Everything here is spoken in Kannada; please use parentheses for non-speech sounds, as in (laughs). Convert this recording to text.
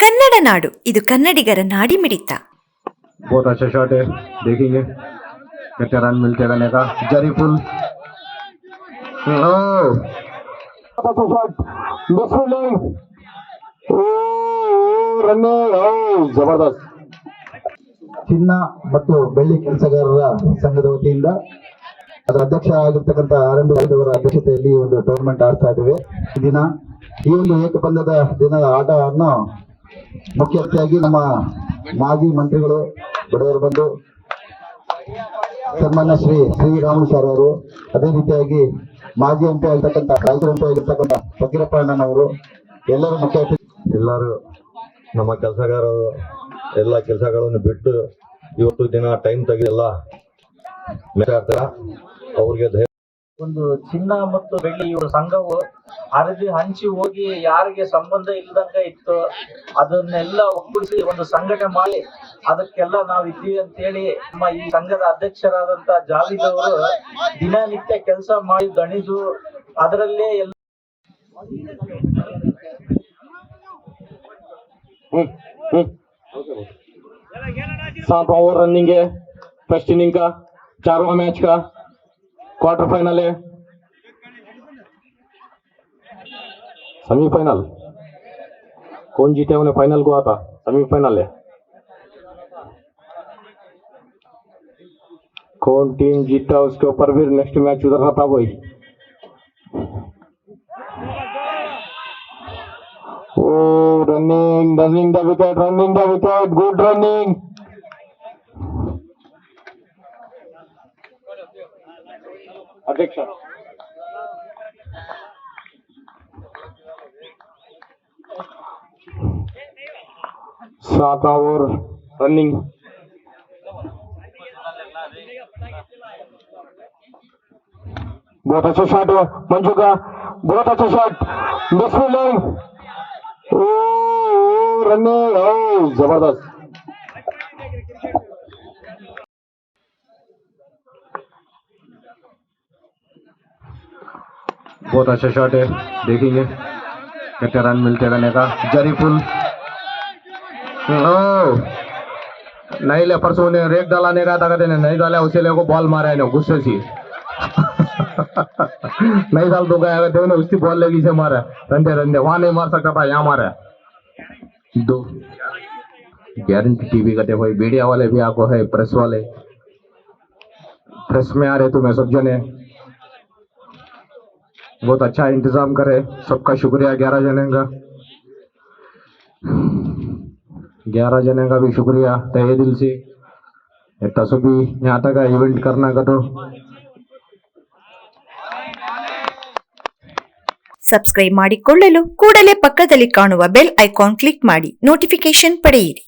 ಕನ್ನಡ ನಾಡು ಇದು ಕನ್ನಡಿಗರ ನಾಡಿಮಿಡಿತ बहुत अच्छा शॉट है देखेंगे कितने रन मिलते रहने का जरी फुल अच्छा शॉट मिसफील्डिंग रन जबरदस्त ಚಿನ್ನ ಮತ್ತು ಬೆಳ್ಳಿ ಕೆಲಸಗಾರರ ಸಂಘದ ವತಿಯಿಂದ ಅದರ ಅಧ್ಯಕ್ಷ ಆಗಿರ್ತಕ್ಕಂಥ ಆನಂದ್ ಅವರ ಅಧ್ಯಕ್ಷತೆಯಲ್ಲಿ ಈ ಒಂದು ಟೂರ್ನಮೆಂಟ್ ಆಡ್ತಾ ಇದ್ದೇವೆ ಈ ದಿನ ಈ ಒಂದು ಏಕಪಂದ್ಯದ ದಿನದ ಆಟವನ್ನು ಮುಖ್ಯ ಅತಿಥಿಯಾಗಿ ನಮ್ಮ ಮಾಜಿ ಮಂತ್ರಿಗಳು, ಬಡವರು ಬಂದು ಸನ್ಮಾನ್ಯ ಶ್ರೀ ಶ್ರೀರಾಮ ಸರ್ ಅವರು, ಅದೇ ರೀತಿಯಾಗಿ ಮಾಜಿ ಅಂತ ಪಿ ಆಗಿರ್ತಕ್ಕಂಥ ಅಂತ ಆಗಿರ್ತಕ್ಕಂಥ ಫಕೀರಪ್ಪ ಅಣ್ಣನವರು, ಎಲ್ಲರೂ ಮುಖ್ಯ ಅತಿಥಿ ಎಲ್ಲರೂ ನಮ್ಮ ಕೆಲಸಗಾರರು, ಎಲ್ಲ ಕೆಲಸಗಳನ್ನು ಬಿಟ್ಟು ಇವತ್ತು ದಿನ ಟೈಮ್ ತೆಗೆದೆಲ್ಲ ಅವ್ರಿಗೆ ಒಂದು ಚಿನ್ನ ಮತ್ತು ಬೆಳ್ಳಿ ಇವ್ರ ಸಂಘವು ಹರಿದು ಹಂಚಿ ಹೋಗಿ ಯಾರಿಗೆ ಸಂಬಂಧ ಇಲ್ದಂಗ ಇತ್ತು ಅದನ್ನೆಲ್ಲ ಒಗ್ಗೂಡಿಸಿ ಒಂದು ಸಂಘಟನೆ ಮಾಡಿ ಅದಕ್ಕೆಲ್ಲ ನಾವು ಇದ್ದೀವಿ ಅಂತೇಳಿ ನಮ್ಮ ಈ ಸಂಘದ ಅಧ್ಯಕ್ಷರಾದಂತ ಜಾವಿದ್ ಅವರು ದಿನನಿತ್ಯ ಕೆಲಸ ಮಾಡಿ ದಣಿದು ಅದರಲ್ಲೇ ಎಲ್ಲ सात ओवर रनिंग है फर्स्ट इनिंग का चारवा मैच का क्वार्टर फाइनल है सेमीफाइनल कौन जीते उन्हें फाइनल को आता? सेमीफाइनल है कौन टीम जीता उसके ऊपर फिर नेक्स्ट मैच उधर रहता वही Oh, running running the wicket, running the wicket, good running. ಅಧ್ಯಕ್ಷ सात ओवर रनिंग बहुत अच्छा शॉट है मंजू का बहुत अच्छा शॉट मिसफील्डिंग रनिंग ओ जबरदस्त बहुत अच्छा शॉट है, देखेंगे। कितने रन मिलते रहने का। जरी फुल नहीं ले परसों ने रेक डालाने का था, कहते नहीं डाला, उसे ले को बॉल मारा है ने गुस्से से। (laughs) नहीं डाल तो गया कहते ने, उसकी बॉल लगी से मारा रंधे रंधे, वहाँ नहीं मार सकता था, यहाँ मारा दो। गारंटी टीवी कहते भाई मीडिया वाले भी आपको है प्रेस वाले। प्रेस में आ रहे तुम्हें सब जने। बहुत अच्छा इंतजाम करे सबका शुक्रिया ग्यारह जने का ग्यारह जने का भी शुक्रिया तहे दिल से इतना सभी यहाँ तक इवेंट करना का तो ಸಬ್ಸ್ಕ್ರೈಬ್ ಮಾಡಿಕೊಳ್ಳಲು ಕೂಡಲೇ ಪಕ್ಕದಲ್ಲಿ ಕಾಣುವ ಬೆಲ್ ಐಕಾನ್ ಕ್ಲಿಕ್ ಮಾಡಿ ನೋಟಿಫಿಕೇಶನ್ ಪಡೆಯಿರಿ